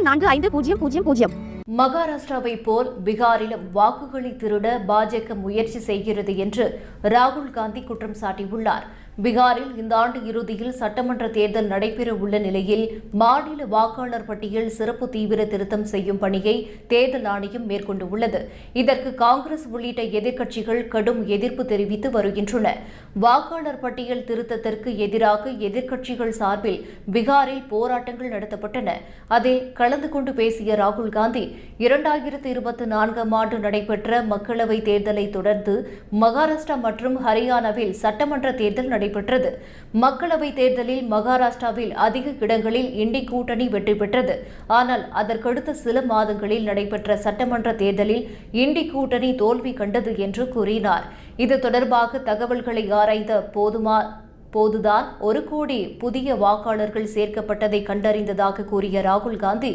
பூஜ்ஜியம் நான்கு ஐந்து பூஜ்ஜியம் பூஜ்ஜியம் பூஜ்ஜியம். மகாராஷ்டிராவை போல் பீகாரிலும் வாக்குகளை திருட பாஜக முயற்சி செய்கிறது என்று ராகுல் காந்தி குற்றம் சாட்டியுள்ளார். பீகாரில் இந்த ஆண்டு இறுதியில் சட்டமன்ற தேர்தல் நடைபெற உள்ள நிலையில் மாநில வாக்காளர் பட்டியல் சிறப்பு தீவிர திருத்தம் செய்யும் பணியை தேர்தல் ஆணையம் மேற்கொண்டுள்ளது. இதற்கு காங்கிரஸ் உள்ளிட்ட எதிர்க்கட்சிகள் கடும் எதிர்ப்பு தெரிவித்து வருகின்றன. வாக்காளர் பட்டியல் திருத்தத்திற்கு எதிராக எதிர்க்கட்சிகள் சார்பில் பீகாரில் போராட்டங்கள் நடத்தப்பட்டன. அதில் கலந்து கொண்டு பேசிய ராகுல் காந்தி இரண்டாயிரத்து இருபத்தி நான்காம் ஆண்டு நடைபெற்ற மக்களவைத் தேர்தலை தொடர்ந்து மகாராஷ்டிரா மற்றும் ஹரியானாவில் சட்டமன்ற தேர்தல் நடைபெற்றது. மக்களவைத் தேர்தலில் மகாராஷ்டிராவில் அதிக இடங்களில் இண்டி கூட்டணி வெற்றி பெற்றது. ஆனால் அதற்கடுத்த சில மாதங்களில் நடைபெற்ற சட்டமன்ற தேர்தலில் இண்டி கூட்டணி தோல்வி கண்டது என்று கூறினார். இது தொடர்பாக தகவல்களை ஆராய்ந்த போதுமா போதுதான் ஒரு கோடி புதிய வாக்காளர்கள் சேர்க்கப்பட்டதை கண்டறிந்ததாக கூறிய ராகுல் காந்தி